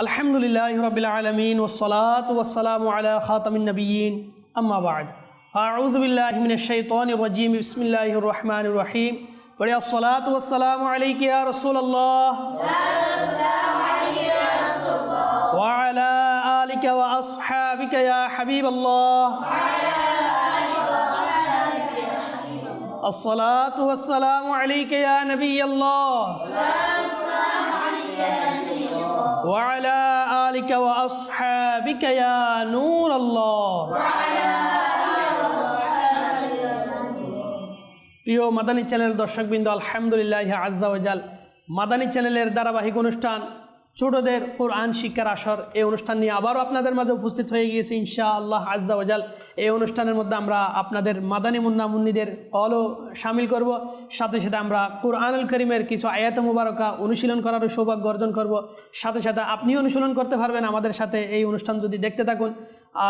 الحمد لله رب العالمين والصلاة والسلام على خاتم النبيين اما بعد اعوذ بالله من الشيطان الرجيم بسم الله الرحمن الرحيم بڑے الصلاة والسلام عليك يا رسول الله السلام عليك يا رسول الله وعلى آلك وأصحابك يا حبيب الله الصلاة والسلام عليك يا نبي الله. وعلى آلك وأصحابك يا نور الله প্রিয় মাদানী চ্যানেল দর্শকবৃন্দ আলহামদুলিল্লাহ আজ্জাওয়াজাল মাদানী চ্যানেলের ধারাবাহিক অনুষ্ঠান ছোটদের কোরআন শিক্ষার আসর। এই অনুষ্ঠান নিয়ে আবারও আপনাদের মাঝে উপস্থিত হয়ে গিয়েছে ইনশা আল্লাহ আজ্জাওয়াজাল এই অনুষ্ঠানের মধ্যে আমরা আপনাদের মাদানী মুন্না মুন্নিদের অলও সামিল করব। সাথে সাথে আমরা কোরআনুল করিমের কিছু আয়াত মুবারকা অনুশীলন করারও সৌভাগ্য অর্জন করব। সাথে সাথে আপনিও অনুশীলন করতে পারবেন আমাদের সাথে এই অনুষ্ঠান যদি দেখতে থাকুন।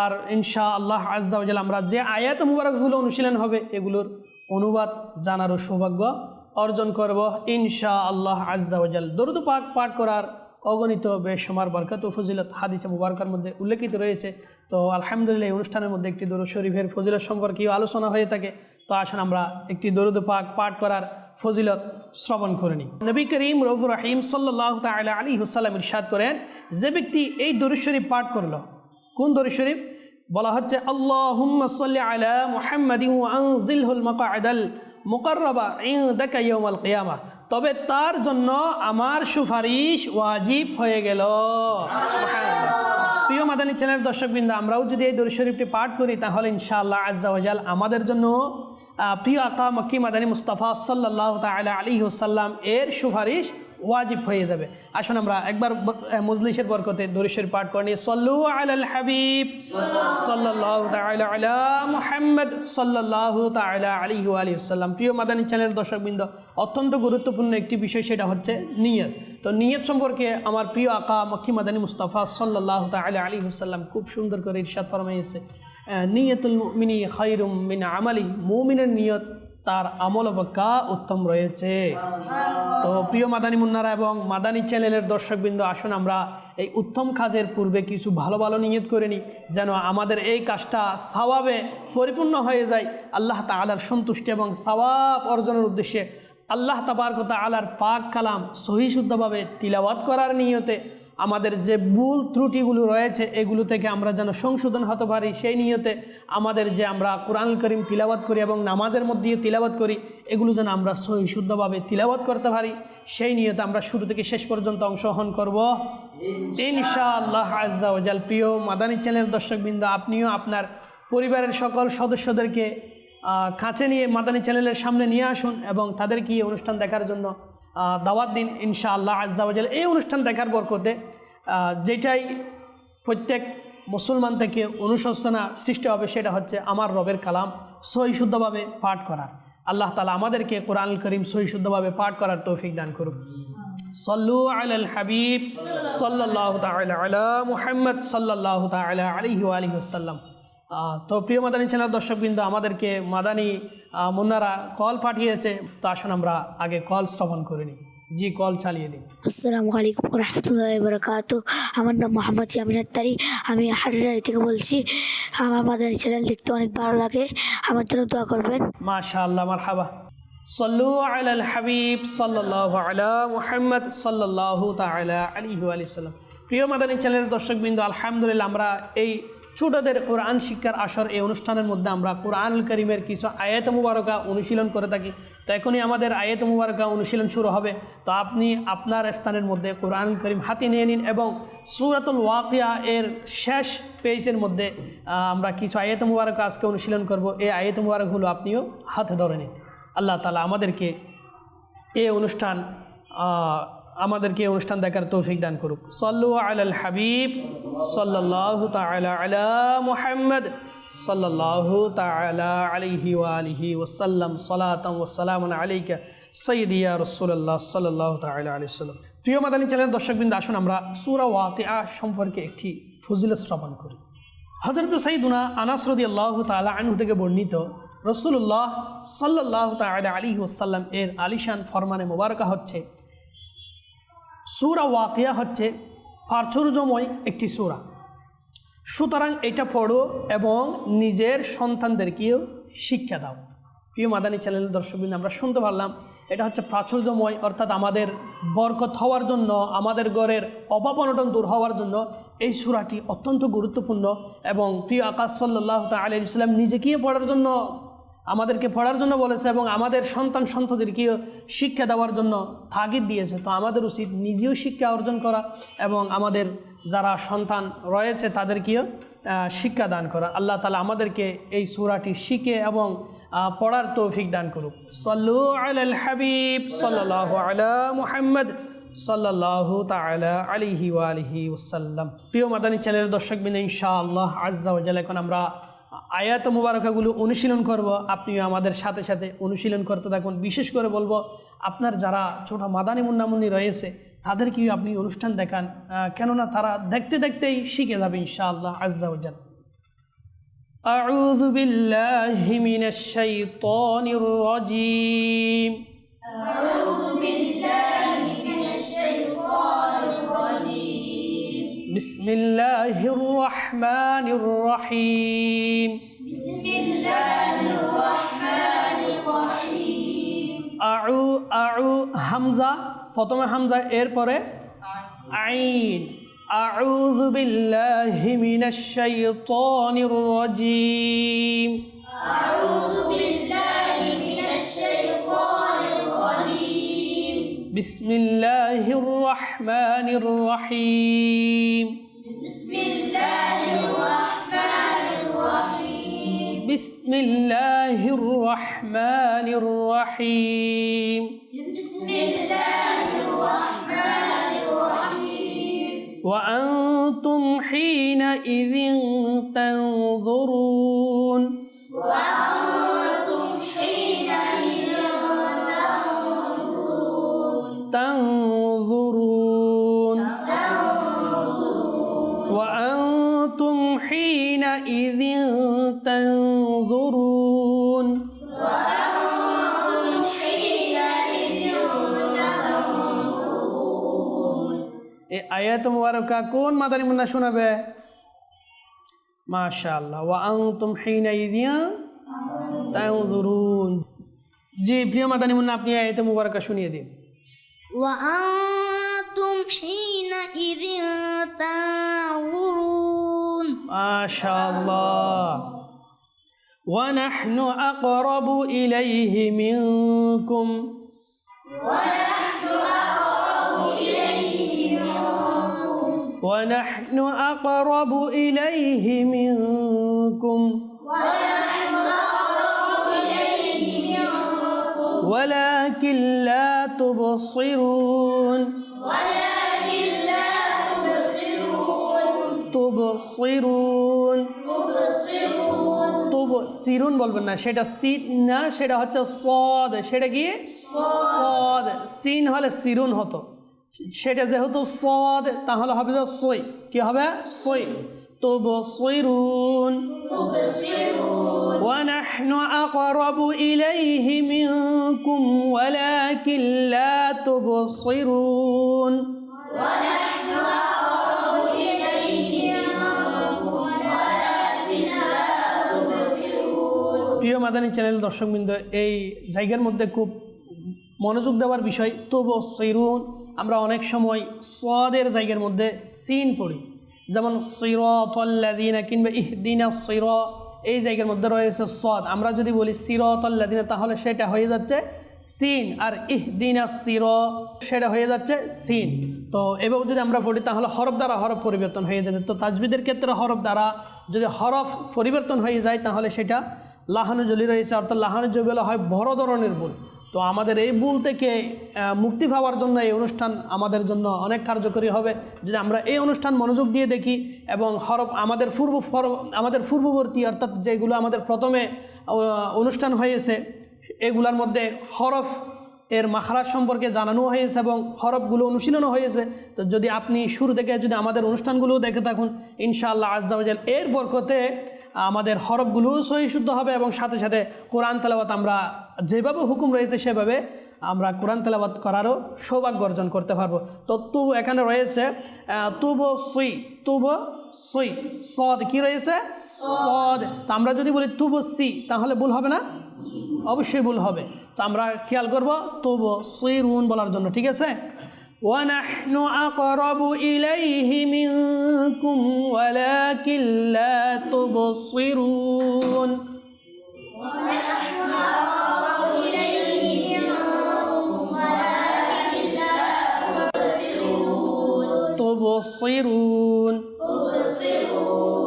আর ইনশা আল্লাহ আজ্জাওয়াজাল আমরা যে আয়াত মুবারকগুলো অনুশীলন হবে, এগুলোর অনুবাদ জানারও সৌভাগ্য অর্জন করব ইনশা আল্লাহ আজ্জাওয়াজাল দরুদ পাক পাঠ করার অগণিত বেসমার বরকত ও ফজিলত। হাদিসে মুবারকার মধ্যে উল্লেখিত রয়েছে। তো আলহামদুলিল্লাহ, এই অনুষ্ঠানের মধ্যে একটি দরুদ শরীফের ফজিলত সম্পর্কেও আলোচনা হয়ে থাকে। তো আসুন আমরা একটি দরুদ পাক পাঠ করার ফজিলত শ্রবণ করে নিই। নবী করিম রফুর রাহিম সাল্লাহ তালা আলী হুসাল্লাম ইরশাদ করেন, যে ব্যক্তি এই দরুদ শরীফ পাঠ করল কোন দরুদ শরীফ? বলা হচ্ছে সাল্লি আলা আনজিলহুল মাকআদাল মুকাররাবা দেখা ইয়মাল কেয়ামা তবে তার জন্য আমার সুপারিশ ওয়াজিব হয়ে গেল। প্রিয় মাদানী চ্যানেলের দর্শকবৃন্দ আমরাও যদি এই দরি শরীফটি পাঠ করি তাহলে ইনশাআল্লাহ আজ্জা ওয়াজাল আমাদের জন্য প্রিয় আকা মক্কি মাদানী মুস্তাফা সাল্লাহ তাআলা আলী ওসাল্লাম এর সুপারিশ ওয়াজিব হয়ে যাবে। আসুন আমরা একবার মজলিসের বরকতে দরিশের পাঠ করে। নিয়ে সল্লু আলাল হাবিব। সাল্লাল্লাহু তাআলা আলা মুহাম্মদ। সাল্লাল্লাহু তাআলা আলাইহি ওয়া আলিহি ওয়াসাল্লাম। প্রিয় মাদানী চ্যানেলের দর্শকবৃন্দ অত্যন্ত গুরুত্বপূর্ণ একটি বিষয় সেটা হচ্ছে নিয়ত। তো নিয়ত সম্পর্কে আমার প্রিয় আকা মক্কি মাদানী মুস্তাফা সাল্লাল্লাহু তাআলা আলাইহি ওয়াসাল্লাম খুব সুন্দর করে ইরশাদ ফরমাইছে। আহ, নিয়তুল মুমিনি খায়রুম মিন আমালি। মুমিনের নিয়ত তার আমল অপেক্ষা উত্তম রয়েছে। তো প্রিয় মাদানী মুন্নারা এবং মাদানী চ্যানেলের দর্শকবৃন্দ আসুন আমরা এই উত্তম কাজের পূর্বে কিছু ভালো ভালো নিয়ত করে নিই যেন আমাদের এই কাজটা সওয়াবে পরিপূর্ণ হয়ে যায় আল্লাহ তালার সন্তুষ্টি এবং সওয়াব অর্জনের উদ্দেশ্যে। আল্লাহ তাবারকতা আলার পাক কালাম সহি শুদ্ধভাবে তিলাওয়াত করার নিয়তে আমাদের যে ভুল ত্রুটিগুলো রয়েছে, এগুলো থেকে আমরা যেন সংশোধন হতে পারি, সেই নিয়তে আমাদের যে আমরা কোরআন করিম তিলাবাত করি এবং নামাজের মধ্যে তিলাবাত করি, এগুলো যেন আমরা সহি শুদ্ধভাবে তিলাবাত করতে পারি, সেই নিয়তে আমরা শুরু থেকে শেষ পর্যন্ত অংশগ্রহণ করব। ইনশাআল্লাহ আজ্জা ওজাল প্রিয় মাদানী চ্যানেল দর্শকবৃন্দ, আপনিও আপনার পরিবারের সকল সদস্যদেরকে কাছে নিয়ে মাদানী চ্যানেলের সামনে নিয়ে আসুন এবং তাদেরকে এই অনুষ্ঠান দেখার জন্য দাওয়াত দিন ইনশাআল্লাহ আজ্জাওয়াজাল এই অনুষ্ঠান দেখার বরকতে যেটাই প্রত্যেক মুসলমান থেকে অনুশোচনা সৃষ্টি হবে সেটা হচ্ছে আমার রবের কালাম সহি শুদ্ধভাবে পাঠ করার। আল্লাহ তালা আমাদেরকে কোরআন করিম সহি শুদ্ধভাবে পাঠ করার তৌফিক দান করুক। সল্লু আল হাবিব সাল্লাহ মুহাম্মদ সাল্লাহ তালা আলিহি আলহি তো প্রিয় মাদানী চ্যানেল দর্শকবৃন্দ, আমাদেরকে মাদানী মুন্নারা কল পাঠিয়েছে তো আসুন আমরা আগে কল শ্রবণ করে নিই। জি কল চালিয়ে দিন। আসসালামু আলাইকুম রহমতুল্লাহ বরকাত আমার নাম মোহাম্মদ ইয়ামিন আত্তারি আমি হাটারি থেকে বলছি আমার মাদানী চ্যানেল দেখতে অনেক ভালো লাগে। আমার জন্য দোয়া করবেন। মাশাআল্লাহ মারহাবা। সল্লু আলাল হাবিব সাল্লাল্লাহু আলা মুহাম্মদ সাল্লাল্লাহু তাআলা আলাইহি ওয়া সাল্লাম প্রিয় মাদানী চ্যানেলের দর্শকবৃন্দ আলহামদুলিল্লাহ আমরা এই ছোটদের কোরআন শিক্ষার আসর এই অনুষ্ঠানের মধ্যে আমরা কোরআন করিমের কিছু আয়াত মুবারকা অনুশীলন করে থাকি। তো এখনই আমাদের আয়াত মুবারকা অনুশীলন শুরু হবে। তো আপনি আপনার স্থানের মধ্যে কোরআন করিম হাতে নিয়ে নিন এবং সুরাতুল ওয়াকিয়া এর শেষ পেজের মধ্যে আমরা কিছু আয়াত মুবারকা আজকে অনুশীলন করব। এই আয়াত মুবারকগুলো আপনিও হাতে ধরে নিন। আল্লাহ তালা আমাদেরকে এই অনুষ্ঠান আমাদেরকে অনুষ্ঠান দেখার তৌফিক দান করুক। সল্লু আলাল হাবিব সাল্লাহ তালা আলা মুহাম্মদ সাল্লাহ আলিহি আলিহি ওসাল্লাম সলাতম ওসালাম আলাইকা সৈদিয়া রসুল্লাহ সাল্লাহ তালা আলি সাল্লাম প্রিয় মাদানী চ্যানেলের দর্শকবৃন্দ, আসুন আমরা সুরা ওয়াকিয়া সম্পর্কে একটি ফজিল শ্রবণ করি। হজরত সঈদুনা আনাস রদি আল্লাহ তালা আনহু থেকে বর্ণিত রসুল্লাহ সাল্লাহ তালা আলী ওসাল্লাম এর আলিশান ফরমানে মোবারকা হচ্ছে সুরা ওয়াকিয়া হচ্ছে প্রাচুর্যময় একটি সুরা। সুতরাং এটা পড়ো এবং নিজের সন্তানদেরকেও শিক্ষা দাও। প্রিয় মাদানী চ্যানেলের দর্শকবৃন্দ, আমরা শুনতে পারলাম, এটা হচ্ছে প্রাচুর্যময়, অর্থাৎ আমাদের বরকত হওয়ার জন্য, আমাদের ঘরের অভাব অনটন দূর হওয়ার জন্য এই সুরাটি অত্যন্ত গুরুত্বপূর্ণ এবং প্রিয় আকাশ সাল্লাহ তাল ইসলাম নিজেকেই পড়ার জন্য আমাদেরকে পড়ার জন্য বলেছে এবং আমাদের সন্তান সন্ততিরকেও শিক্ষা দেওয়ার জন্য তাগিদ দিয়েছে। তো আমাদের উচিত নিজেও শিক্ষা অর্জন করা এবং আমাদের যারা সন্তান রয়েছে তাদেরকেও শিক্ষা দান করা। আল্লাহ তালা আমাদেরকে এই সুরাটি শিখে এবং পড়ার তৌফিক দান করুক। সল্লু আল হাবিব সাল্লাহ মুহাম্মদ সাল্লাহু তালা আলিহি ওয়ালিহি ওসাল্লাম প্রিয় মাদানী চ্যানেলের দর্শকবিন্দু, ইনশাআল্লাহ আজ্জা ওজাল এখন আমরা আয়াত মুবারকাগুলো অনুশীলন করব আপনিও আমাদের সাথে সাথে অনুশীলন করতে থাকুন বিশেষ করে বলবো আপনার যারা ছোট মাদানী মুন্নামুন্নি রয়েছে তাদেরকেও আপনি অনুষ্ঠান দেখান আহ, কেননা তারা দেখতে দেখতেই শিখে যাবে ইনশাআল্লাহ আজ্জাউজান أعوذ بالله من الشيطان الرجيم بسم الله الرحمن الرحيم আউ আউ হামজা প্রথমে হামজা এরপরে আইন بسم الله الرحمن الرحيم بسم الله الرحمن الرحيم بسم الله الرحمن الرحيم بسم الله الرحمن الرحيم وأنتم حينئذ تنظرون আয়াত মুবারকা কোন মাদানী মুন্না শোনাবে মাশাআল্লাহ ওয়া আনতুম হিনাইযিন তানজুরুন জি প্রিয় মাদানী মুন্না আপনি আয়াত মুবারকা শুনিয়ে দিন وأنتم حينئذ تنظرون মাশাআল্লাহ ونحن أقرب إليه منكم ونحن أقرب إليه منكم ولكن لا تبصرون تبصرون তবু সিরুন বলবেন না সেটা সিন না সেটা হচ্ছে সদ সেটা কি সদ সিন হলে সিরুন হতো সেটা যেহেতু সদ তাহলে হবে যে সই কি হবে সই তবু সইরুন ونحن أقرب إليه منكم ولكن لا تبصرون প্রিয় মাদানী চ্যানেল দর্শকবৃন্দ এই জায়গার মধ্যে খুব মনোযোগ দেওয়ার বিষয় তবু সৈরুন আমরা অনেক সময় সদের জায়গার মধ্যে সিন পড়ি। যেমন সিরতল্লাদিনা কিংবা ইহদিনা সির, এই জায়গার মধ্যে রয়েছে সদ। আমরা যদি বলি সিরতল্লাদিনা তাহলে সেটা হয়ে যাচ্ছে সিন। আর ইহদিনা সির, সেটা হয়ে যাচ্ছে সিন। তো এভাবে যদি আমরা পড়ি, তাহলে হরফ দ্বারা হরফ পরিবর্তন হয়ে যাবে তো তাজবিদের ক্ষেত্রে হরফ দ্বারা যদি হরফ পরিবর্তন হয়ে যায়, তাহলে সেটা লাহানো জলি রয়েছে। অর্থাৎ লাহানো জবিলা হয় বড় ধরনের ভুল। তো আমাদের এই ভুল থেকে মুক্তি পাওয়ার জন্য এই অনুষ্ঠান আমাদের জন্য অনেক কার্যকরী হবে। যদি আমরা এই অনুষ্ঠান মনোযোগ দিয়ে দেখি এবং হরফ আমাদের পূর্ব আমাদের পূর্ববর্তী অর্থাৎ যেগুলো আমাদের প্রথমে অনুষ্ঠান হয়েছে, এগুলার মধ্যে হরফ এর মাখরাজ সম্পর্কে জানানো হয়েছে এবং হরফগুলো অনুশীলনও হয়েছে। তো যদি আপনি শুরু থেকে যদি আমাদের অনুষ্ঠানগুলোও দেখে থাকুন, ইনশাআল্লাহ আজ্জাওয়াজাল এর বরকতে আমাদের হরফগুলোও সহি শুদ্ধ হবে এবং সাথে সাথে কোরআন তেলাওয়াত আমরা যেভাবে হুকুম রয়েছে সেভাবে আমরা কোরআন তেলাওয়াত করারও সৌভাগ্য অর্জন করতে পারব। তো তু এখানে রয়েছে তুব সুই তুব সুই সদ কি রয়েছে? সদ। তো আমরা যদি বলি তুব সি, তাহলে ভুল হবে না? অবশ্যই ভুল হবে। তো আমরা খেয়াল করব, তুব সুই রুন বলার জন্য, ঠিক আছে? ونحن أقرب إليه منكم ولكن لا تبصرون. تبصرون.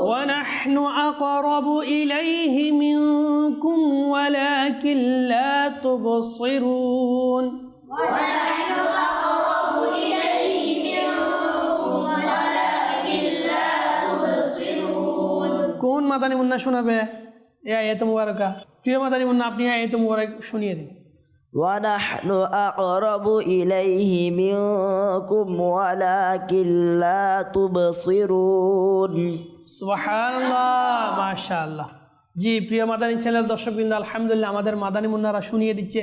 ونحن أقرب إليه منكم ولكن لا تبصرون. কোন মাদানি মুন্না শোনাবে এ আয়াত মুবারকা প্রিয় মাদানি মুন্না আপনি আয়াত মুবারক শুনিয়ে দিন ونحن أقرب إليه منكم ولكن لا تبصرون সুবহানাল্লাহ মাশাআল্লাহ জি প্রিয় মাদানী চ্যানেল দর্শকবৃন্দ আলহামদুলিল্লাহ আমাদের মাদানী মুন্নারা শুনিয়ে দিচ্ছে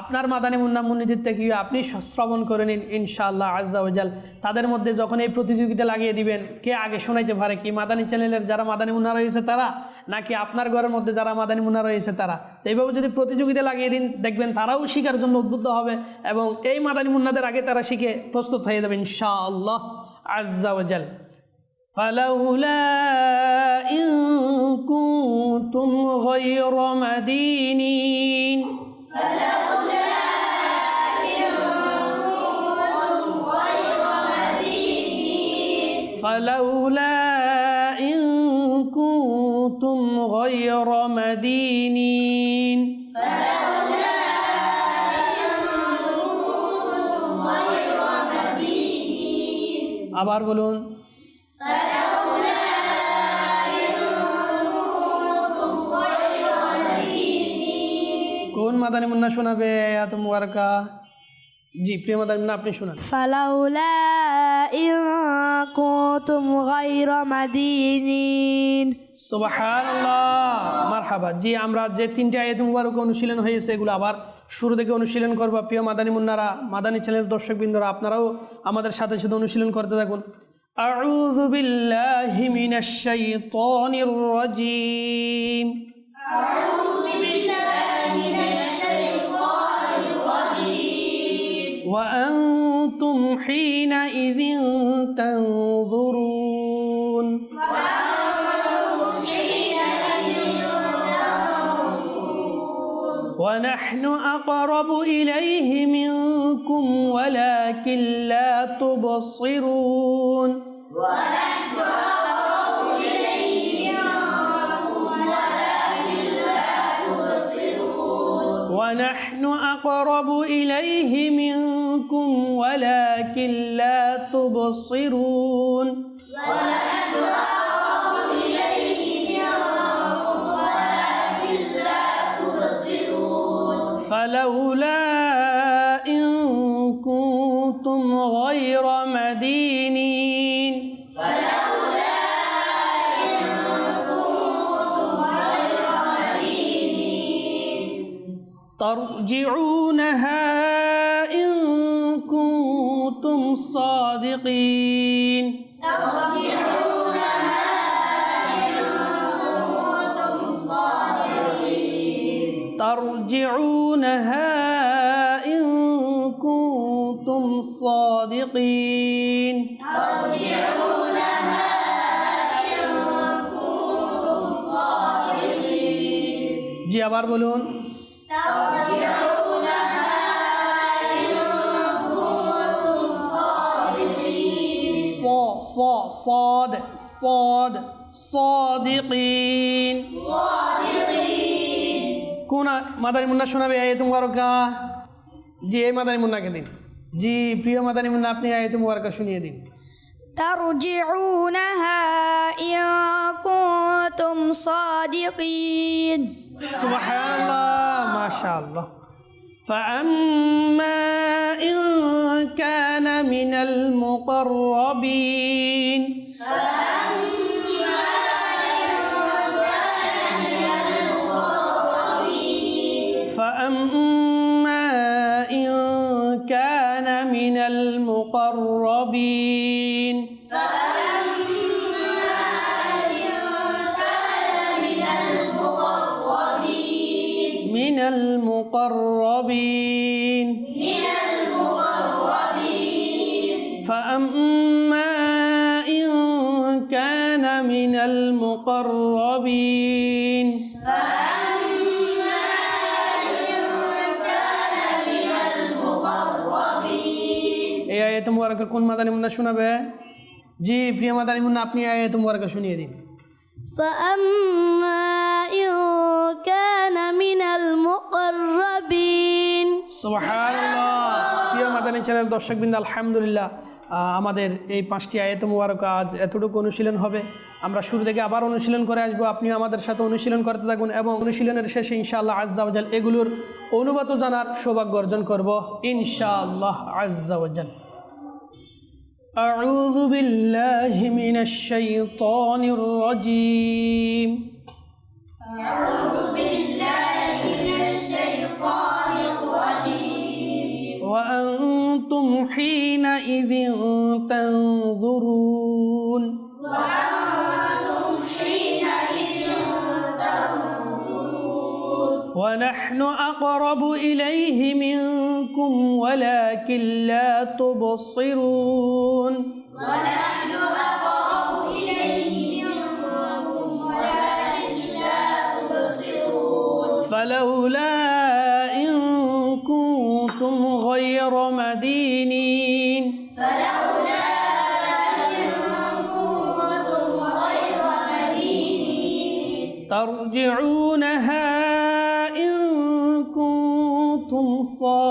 আপনার মাদানী মুন্না মুন্নিদের থেকে আপনি শ্রবণ করে নিন ইনশাআল্লাহ আজ্জাওজাল তাদের মধ্যে যখন এই প্রতিযোগিতা লাগিয়ে দিবেন কে আগে শোনাইতে পারে কি মাদানী চ্যানেলের যারা মাদানী মুন্না রয়েছে তারা নাকি আপনার ঘরের মধ্যে যারা মাদানী মুন্না রয়েছে তারা তো এইভাবে যদি প্রতিযোগিতা লাগিয়ে দিন দেখবেন তারাও শিখার জন্য উদ্বুদ্ধ হবে এবং এই মাদানী মুন্নাদের আগে তারা শিখে প্রস্তুত হয়ে যাবে ইনশাআল্লাহ আজ্জাওজাল فلولا إن كنتم غير مدينين فلولا إن كنتم غير مدينين আবার বলুন কোন মাদানি মুন্না শোনাবে এত মুবারকা জি প্রিয় না আপনি শোনান। ফালাউলা ইন কুনতুম গায়রা মাদিনিন। সুবহানাল্লাহ মারহাবা। জি আমরা যে তিনটা আয়াত মুবারক অনুশীলন হয়েছে এগুলো আবার শুরু থেকে অনুশীলন করব। প্রিয় মাদানী মুন্নারা মাদানী চ্যানেলের দর্শকবৃন্দরা আপনারাও আমাদের সাথে সাথে অনুশীলন করতে থাকুন। আউযু বিল্লাহি মিনাশ শাইতানির রাজীম। আউযু বিল্লাহি وأنتم حينئذ تنظرون. ونحن أقرب إليه منكم ولكن لا تبصرون. ونحن أقرب إليه منكم ولكن لا تبصرون منكم ولكن لا تبصرون. فلولا إن كنتم غير مدينين. فلولا إن كنتم غير مدينين ترجعونها كنتم صادقين ترجعونها إن كنتم صادقين জি আবার বলুন صا صاد صاد صادقين কোন মাদানী মুন্না শোনাবে আয়াত মুবারকা জি এই মাদানী মুন্নাকে দিন জি প্রিয় মাদানী মুন্না আপনি আয়াত মুবারকা শুনিয়ে দিন ترجعونها إن كنتم صادقين سبحان الله ما شاء الله فأما إن كان من المقربين আয়ত মুবারকা কোন মাদানি মুন্না শোনাবে? জি প্রিয় মাদানি মুন্না আপনি আয়াত মুবারকা শুনিয়ে দিন। প্রিয় মাদানী চ্যানেল আলহামদুলিল্লাহ আমাদের এই পাঁচটি আয়ত মুবারক আজ এতটুকু অনুশীলন হবে। আমরা শুরু থেকে আবার অনুশীলন করে আসব। আপনিও আমাদের সাথে অনুশীলন করতে থাকুন এবং অনুশীলনের শেষে ইনশাআল্লাহ আজাল এগুলোর অনুবাদ জানার সৌভাগ্য অর্জন করব। ইনশাআল্লাহ আজাল أعوذ بالله من الشيطان الرجيم. أعوذ بالله من الشيطان الرجيم وأنتم حينئذ تنظرون. ونحن أقرب إليه منكم ولكن لا تبصرون. ونحن أقرب إليه منكم ولكن لا تبصرون. فلولا إن كنتم غير مدينين. فلولا إن كنتم غير مدينين. ترجعونها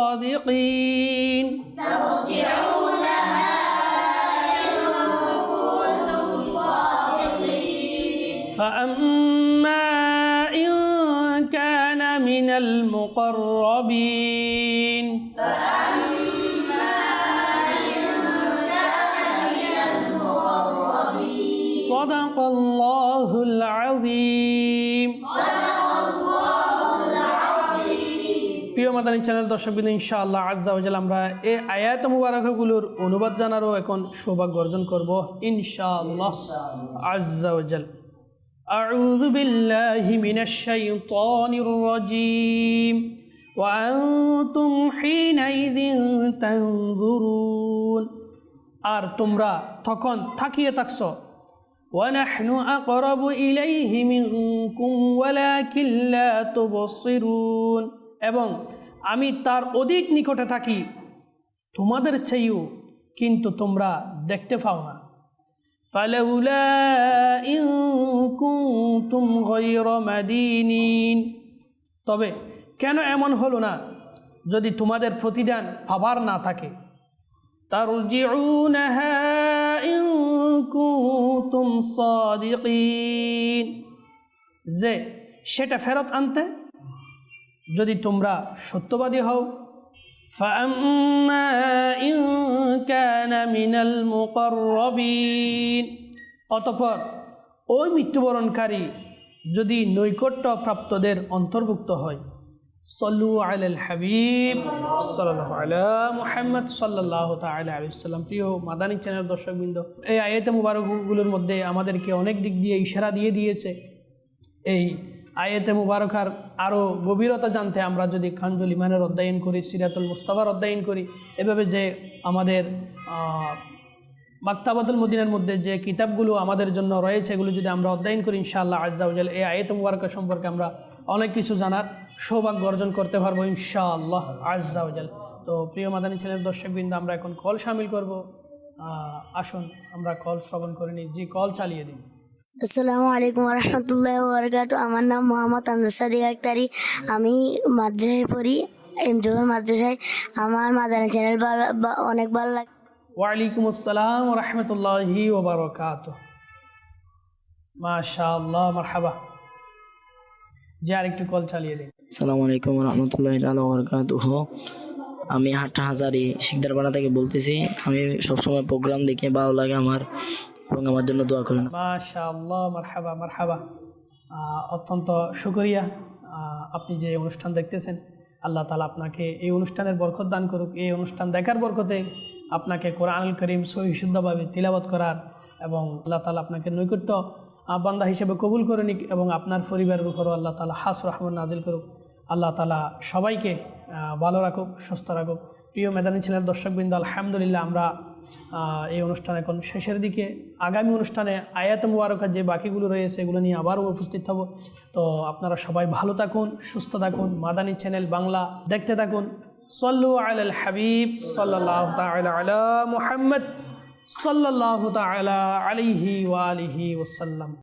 الصادقين. প্রিয় মাদানী চ্যানেল দর্শকবৃন্দ ইনশাআল্লাহ আজ্জাওয়াজাল আমরা এই আয়াত মুবারকগুলোর অনুবাদ জানারও এখন সৌভাগ্য অর্জন করব ইনশাআল্লাহ আজ্জাওয়াজাল أعوذ بالله من الشيطان الرجيم وأنتم حينئذ تنظرون আর তোমরা তখন থাকিয়ে থাকছ ونحن أقرب إليه منكم ولكن لا تبصرون এবং আমি তার অধিক নিকটে থাকি তোমাদের চেয়েও কিন্তু তোমরা দেখতে পাও না فلولا إن كنتم غير مدينين তবে কেন এমন হলো না যদি তোমাদের প্রতিদান পাবার না থাকে ترجعونها إن كنتم صادقين যে সেটা ফেরত আনতে যদি তোমরা সত্যবাদী হও। অতপর ওই মৃত্যুবরণকারী যদি নৈকট্য প্রাপ্তদের অন্তর্ভুক্ত হয়, সল্লু আল হাবিব মোহাম্মদ সাল্লাহ তাল্লাম প্রিয় মাদানিক চ্যানেল দর্শকবৃন্দ, এই আয়েতে মুবারকগুলোর মধ্যে আমাদেরকে অনেক দিক দিয়ে ইশারা দিয়ে দিয়েছে। এই আয়াতে মুবারকার আরও গভীরতা জানতে আমরা যদি খানজুল ইমানের অধ্যয়ন করি সিরাতুল মুস্তাফার অধ্যয়ন করি এভাবে যে আমাদের আহ, মাক্তাবাতুল মদিনের মধ্যে যে কিতাবগুলো আমাদের জন্য রয়েছে এগুলো যদি আমরা অধ্যয়ন করি ইনশাআল্লাহ আজ্জাউজাল এই আয়াত মুবারকা সম্পর্কে আমরা অনেক কিছু জানার সৌভাগ্য অর্জন করতে পারব ইনশাআল্লাহ আজ্জাউজাল তো প্রিয় মাদানী ছেলের দর্শকবৃন্দ আমরা এখন কল সামিল করব। আসুন আমরা কল শ্রবণ করে নিই। জি কল চালিয়ে দিন। আসসালামু আলাইকুম রহমতুল্লাহ বরকাত আমার নাম মোহাম্মদ আমজাদ সাদিক আক্তারি। আমি মাদ্রাসায় পড়ি এম জোহর মাদ্রাসায়। আমার মাদানী চ্যানেল অনেক ভালো লাগে ওয়ালাইকুম আসসালাম রহমতুল্লাহি ওবরকাত মাশাআল্লাহ মারহাবা। জি আরেকটু কল চালিয়ে দিন। আসসালামু আলাইকুম রহমতুল্লাহ বরকাতুহ আমি হাট্টা হাজারি শিকদারপাড়া থেকে বলতেছি। আমি সবসময় প্রোগ্রাম দেখে ভালো লাগে আমার। এবং আমার জন্য দোয়া করেন। অত্যন্ত শুকরিয়া। আহ, আপনি যে অনুষ্ঠান দেখতেছেন আল্লাহ তালা আপনাকে এই অনুষ্ঠানের বরকত দান করুক। এই অনুষ্ঠান দেখার বরকতে আপনাকে কোরআনুল করিম সহিশুদ্ধভাবে তিলাবত করার এবং আল্লাহ তালা আপনাকে নৈকট্য বান্দা হিসেবে কবুল করে নিক এবং আপনার পরিবারের উপরও আল্লাহ তালা হাস রহমান নাজিল করুক। আল্লাহ তালা সবাইকে ভালো রাখুক সুস্থ রাখুক। প্রিয় মেদানী ছেলের দর্শকবৃন্দ আলহামদুলিল্লাহ আমরা এই অনুষ্ঠান এখন শেষের দিকে। আগামী অনুষ্ঠানে আয়াত মুবারকার যে বাকিগুলো রয়েছে, এগুলো নিয়ে আবারও উপস্থিত হব। তো আপনারা সবাই ভালো থাকুন, সুস্থ থাকুন। মাদানী চ্যানেল বাংলা, দেখতে থাকুন। সল্লু আল হাবিব সাল্লাহ আলা মুহাম্মদ সাল্লাহ তালা আলিহি ওয়ালিহি ওসাল্লাম